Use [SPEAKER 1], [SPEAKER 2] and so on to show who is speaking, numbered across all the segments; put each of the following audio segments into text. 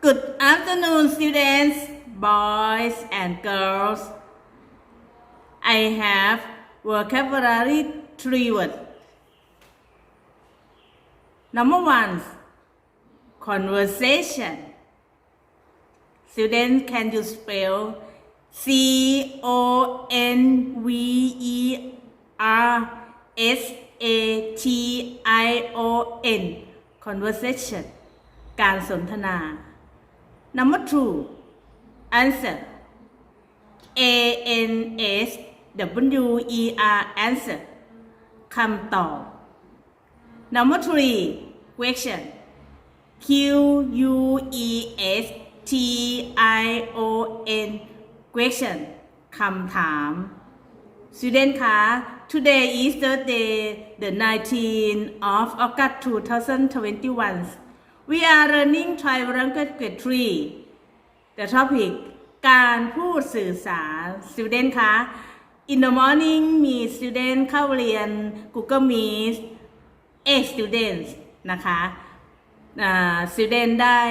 [SPEAKER 1] Good afternoon, students, boys and girls. I have vocabulary three words. Number one, conversation. Students, can you spell C O N V E R S A T I O N conversation การสนทนา Number two answer A N S W E R answer คำตอบ Number three question Q U E S T I O N question คำถาม Student คะ Today is Thursday the 19th of August 2021 We are learning Thai language grade 3 The topic การพูดสื่อสาร Student คะ In the morning มี student เข้าเรียน Google Meet 8 students นะคะอ่า student ได้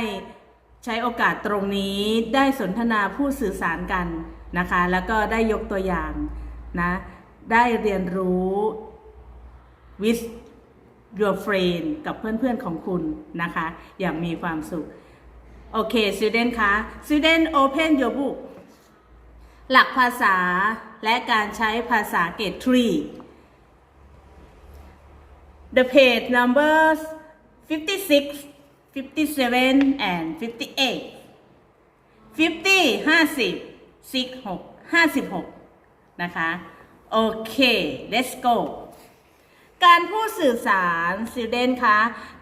[SPEAKER 1] ใช้โอกาสตรงนี้ได้สนทนาพูดสื่อสารกันนะคะ แล้วก็ได้ยกตัวอย่างนะ ได้เรียนรู้ with your friend กับเพื่อนๆของคุณนะคะ อย่างมีความสุข โอเค student คะ student open your book หลักภาษาและการใช้ภาษาเกรด3 The page numbers 56, 57 and 58 50 50 6 56 นะคะ โอเค let's go การพูดสื่อสาร student คะ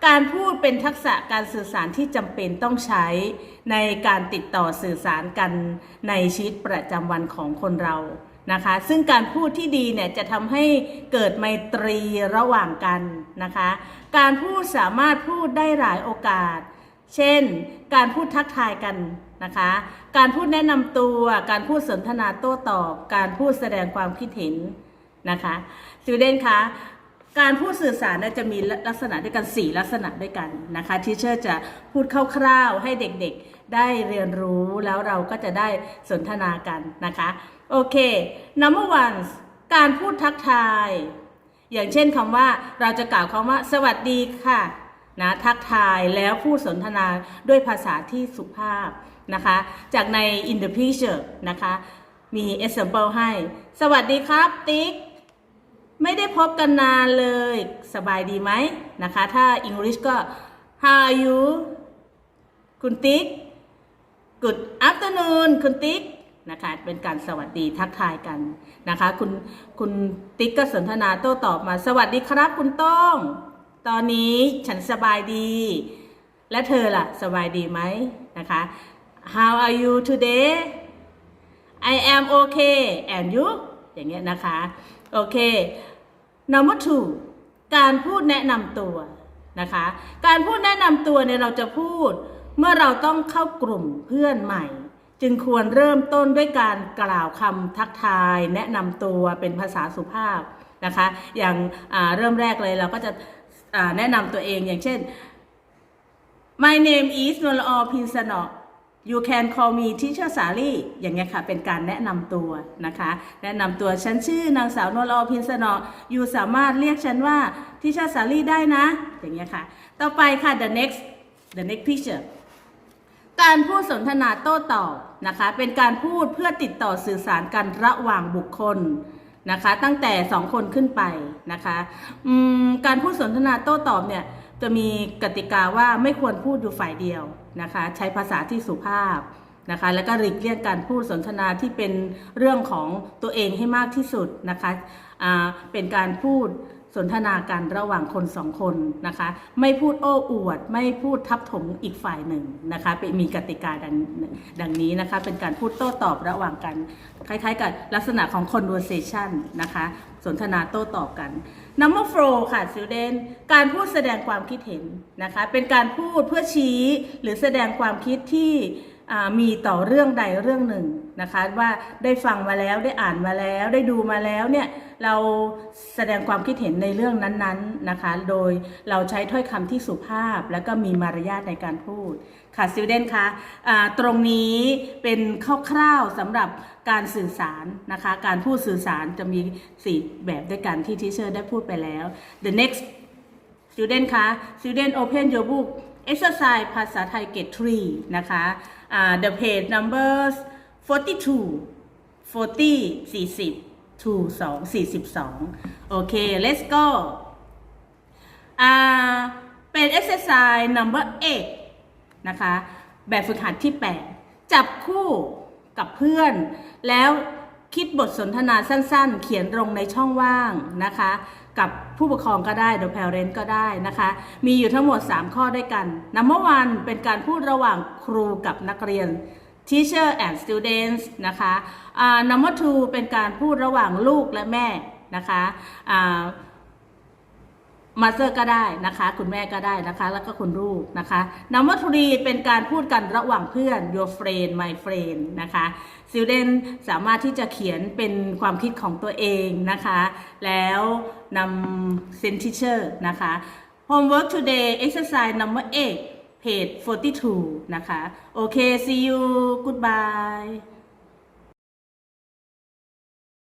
[SPEAKER 1] การพูดเป็นทักษะการสื่อสารที่จำเป็นต้องใช้ในการติดต่อสื่อสารกันในชีวิตประจำวันของคนเรานะคะ ซึ่งการพูดที่ดีเนี่ยจะทำให้เกิดไมตรีระหว่างกันนะคะ การพูดสามารถพูดได้หลายโอกาส เช่น การพูดทักทายกันนะคะ การพูดแนะนำตัว การพูดสนทนาโต้ตอบ การพูดแสดงความคิดเห็นนะคะ student คะ การพูดสื่อสารเนี่ยจะมีลักษณะด้วยกัน 4 ลักษณะด้วยกันนะคะทีเชอร์จะพูดคร่าวๆให้เด็กๆได้เรียนรู้แล้วเราก็จะได้สนทนากันนะคะโอเค number one การพูดทักทาย อย่างเช่นคำว่าเราจะกล่าวคำว่า สวัสดีค่ะนะทักทายแล้วพูดสนทนาด้วยภาษาที่สุภาพนะคะ จากใน in the picture นะคะ มี example ให้ สวัสดีครับติ๊ก ไม่ได้พบกันนานเลย สบายดีไหมนะคะ ถ้า English ก็ How are you คุณติ๊ก Good afternoon คุณติ๊กนะคะเป็นการสวัสดีทักทายกันนะคะ คุณคุณติ๊กก็สนทนาโต้ตอบมา สวัสดีครับคุณต้อง ตอนนี้ฉันสบายดี และเธอล่ะ สบายดีไหมนะคะ How are you today I am okay and you อย่างเงี้ยนะคะ โอเค number two การพูดแนะนำตัวนะคะ การพูดแนะนำตัวเนี่ยเราจะพูดเมื่อเราต้องเข้ากลุ่มเพื่อนใหม่ จึงควรเริ่มต้นด้วยการกล่าวคำทักทาย แนะนำตัวเป็นภาษาสุภาพนะคะ อย่างาเริ่มแรกเลยเราก็จะแนะนำตัวเองอย่างเช่น My name is นลอพินสนอ You can call me teacher Sally อย่างเงี้ยค่ะ เป็นการแนะนำตัวนะคะ แนะนำตัวฉันชื่อนางสาวนลอพินสนออยู่สามารถเรียกฉันว่า teacher Sally ได้นะ อย่างเงี้ยค่ะ ต่อไปค่ะ the next the next picture การพูดสนทนาโต้ตอบนะคะ เป็นการพูดเพื่อติดต่อสื่อสารกันระหว่างบุคคลนะคะ ตั้งแต่สองคนขึ้นไปนะคะการพูดสนทนาโต้ตอบเนี่ย จะมีกติกาว่าไม่ควรพูดอยู่ฝ่ายเดียวนะคะ ใช้ภาษาที่สุภาพนะคะ แล้วก็หลีกเลี่ยงการพูดสนทนาที่เป็นเรื่องของตัวเองให้มากที่สุดนะคะเป็นการพูด นทนากันระหว่างคนสองคนนะคะ ไม่พูดโอ้อวด ไม่พูดทับถมอีกฝ่ายหนึ่งนะคะเป็นมีกติกาดังดังนี้นะคะ เป็นการพูดโต้ตอบระหว่างกัน คล้ายๆ กับลักษณะของ conversation นะคะ สนทนาโต้ตอบกัน number four ค่ะ student การพูดแสดงความคิดเห็นนะคะ เป็นการพูดเพื่อชี้หรือแสดงความคิดที่ มีต่อเรื่องใดเรื่องหนึ่งนะคะว่าได้ฟังมาแล้วได้อ่านมาแล้วได้ดูมาแล้วเนี่ยเราแสดงความคิดเห็นในเรื่องนั้นๆนะคะ โดยเราใช้ถ้อยคำที่สุภาพ แล้วก็มีมารยาทในการพูดค่ะส t ูเดนคะตรงนี้เป็นคร่าวๆสำหรับการสื่อสารนะคะ การพูดสื่อสารจะมีสี่แบบด้วยกันที่ทีเชอร์ได้พูดไปแล้ว the next student คะ student open your book exercise ภาษาไทย get 3นะคะ uh, the page numbers 42 40 40 2 2 42 okay let's go uh, เป็น exercise number 8 นะคะ แบบฝึกหัดที่ 8 จับคู่กับเพื่อนแล้ว คิดบทสนทนาสั้นๆ เขียนลงในช่องว่างนะคะ กับผู้ปกครองก็ได้ the parent ก็ได้นะคะ มีอยู่ทั้งหมด 3 ข้อด้วยกัน number one เป็นการพูดระหว่างครูกับนักเรียน teacher and students นะคะอ่า number two เป็นการพูดระหว่างลูกและแม่นะคะ uh, มาเตอร์ก็ได้นะคะ คุณแม่ก็ได้นะคะ แล้วก็คุณลูกนะคะนัมเบอร์ทรีเป็นการพูดกันระหว่างเพื่อน your friend my friend นะคะ student สามารถที่จะเขียนเป็นความคิดของตัวเองนะคะ แล้วนำ send teacher นะคะ homework today exercise number 8 page 42 นะคะ โอเค see you goodbye